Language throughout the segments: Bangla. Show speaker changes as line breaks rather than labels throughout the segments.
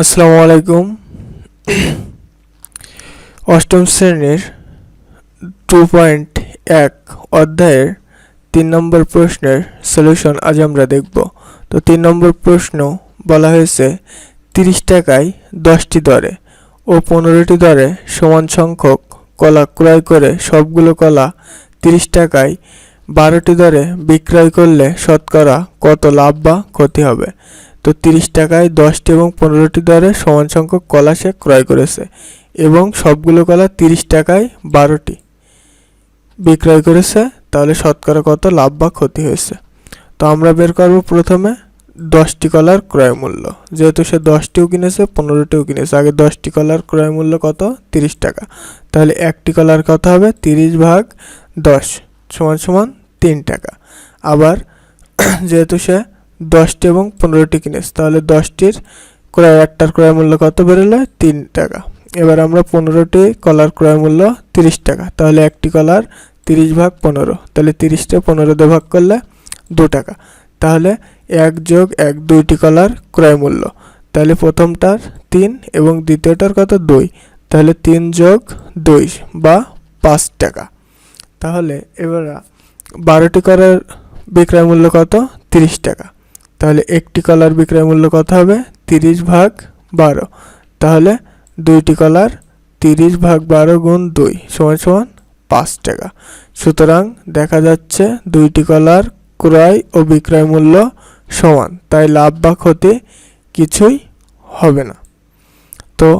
আসসালামু আলাইকুম। অষ্টম শ্রেণির টু পয়েন্ট এক অধ্যায়ের তিন নম্বর প্রশ্নের সলিউশন আজ আমরা দেখব। তো তিন নম্বর প্রশ্ন বলা হয়েছে, তিরিশ টাকায় দশটি দরে ও পনেরোটি দরে সমান সংখ্যক কলা ক্রয় করে সবগুলো কলা তিরিশ টাকায় বারোটি দরে বিক্রয় করলে শতকরা কত লাভ বা ক্ষতি হবে? তো তিরিশ টাকায় দশটি এবং পনেরোটি দরে সমান সংখ্যক কলা সে ক্রয় করেছে এবং সবগুলো কলা তিরিশ টাকায় বারোটি বিক্রয় করেছে, তাহলে শতকরা কত লাভ বা ক্ষতি হয়েছে? তো আমরা বের করব প্রথমে দশটি কলার ক্রয় মূল্য। যেহেতু সে দশটিও কিনেছে, পনেরোটিও কিনেছে, আগে দশটি কলার ক্রয় মূল্য কত? তিরিশ টাকা। তাহলে একটি কলার কত হবে? তিরিশ ভাগ দশ সমান সমান তিন টাকা। আবার, যেহেতু সে দশটি এবং পনেরোটি কিনেছে। তাহলে দশটির ক্রয়, একটার ক্রয় মূল্য কত বেরোলে? তিন টাকা। এবার আমরা পনেরোটি কলার ক্রয় মূল্য তিরিশ টাকা। তাহলে একটি কলার তিরিশ ভাগ পনেরো। তাহলে তিরিশটা পনেরো দিয়ে ভাগ করলে দু টাকা। তাহলে এক যোগ এক, দুইটি কলার ক্রয় মূল্য। তাহলে প্রথমটার তিন এবং দ্বিতীয়টার কত? দুই। তাহলে তিন যোগ দুই বা পাঁচ টাকা। তাহলে এবার বারোটি কলার বিক্রয় মূল্য কত? তিরিশ টাকা। তাহলে একটি কলার বিক্রয় মূল্য কত হবে? তিরিশ ভাগ বারো। তাহলে দুইটি কলার তিরিশ ভাগ বারো গুণ দুই সমান সমান পাঁচ টাকা। সুতরাং দেখা যাচ্ছে দুইটি কলার ক্রয় ও বিক্রয় মূল্য সমান, তাই লাভ বা ক্ষতি কিছুই হবে না। তো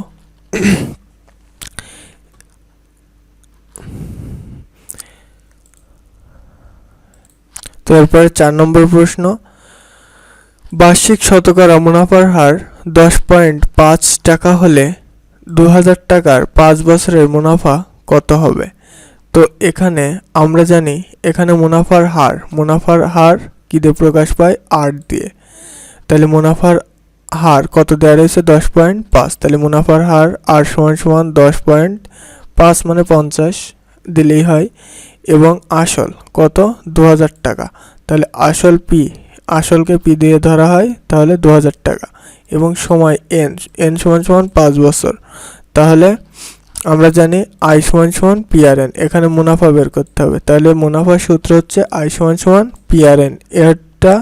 তো এরপরে চার নম্বর প্রশ্ন বার্ষিক শতকরা মুনাফার হার দশ পয়েন্ট পাঁচ টাকা হলে দু হাজার টাকার পাঁচ বছরের মুনাফা কত হবে? তো এখানে আমরা জানি এখানে মুনাফার হার মুনাফার হার কী দিয়ে প্রকাশ পায়? আট দিয়ে। তাহলে মুনাফার হার কত দেওয়া রয়েছে? দশ পয়েন্ট পাঁচ। তাহলে মুনাফার হার আর সমান সমান দশ পয়েন্ট পাঁচ মানে পঞ্চাশ দিলেই হয়। এবং আসল কত? দু হাজার টাকা। তাহলে আসল পি আসলকে পি দিয়ে ধরা হয়, তাহলে দু হাজার টাকা। এবং সময় এন এন সমান সমান পাঁচ বছর। তাহলে আমরা জানি আই সমান সমান পিআরএন। এখানে মুনাফা বের করতে হবে। তাহলে মুনাফার সূত্র হচ্ছে আই সমান সমান পিআরএন। এটা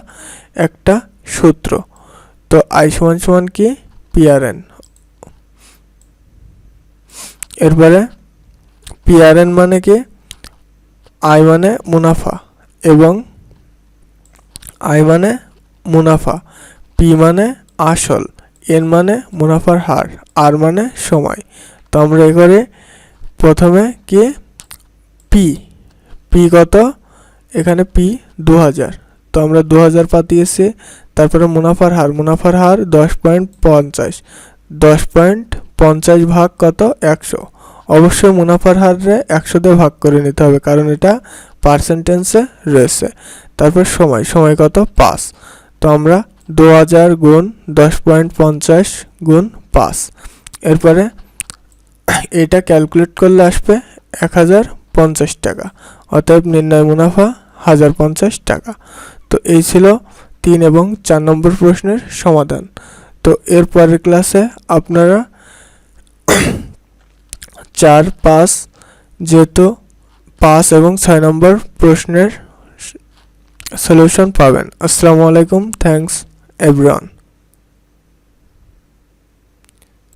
একটা সূত্র। তো আই সমান সমান কি? পিআরএন। এরপরে পিআরএন মানে কি? আই মানে মুনাফা। এবং আই মানে মুনাফা, পি মানে আসল, এন মানে মুনাফার হার, আর মানে সময়। তো আমরা এবারে প্রথমে কি? পি পি কত? এখানে পি দু হাজার তো আমরা দু হাজার পাতিয়েছি, তারপরে মুনাফার হার মুনাফার হার দশ পয়েন্ট পঞ্চাশ। দশ পয়েন্ট পঞ্চাশ ভাগ কত? একশো। অবশ্যই মুনাফার হারে একশো দিয়ে ভাগ করে নিতে হবে, কারণ এটা পার্সেন্টেন্সে রয়েছে। তারপর সময় সময় কত? পাঁচ। তো আমরা দু হাজার গুণ দশ পয়েন্ট পঞ্চাশ গুণ পাঁচ। এরপরে এটা ক্যালকুলেট করলে আসবে এক হাজার পঞ্চাশ টাকা। অতএব নির্ণয় মুনাফা হাজার পঞ্চাশ টাকা। তো এই ছিল তিন এবং চার নম্বর প্রশ্নের সমাধান। তো এর পরের ক্লাসে আপনারা চার, পাঁচ যেহেতু পাঁচ এবং ছয় নম্বর প্রশ্নের সলিউশন পাবেন। আসসালামু আলাইকুম থ্যাংকস এভরিওয়ান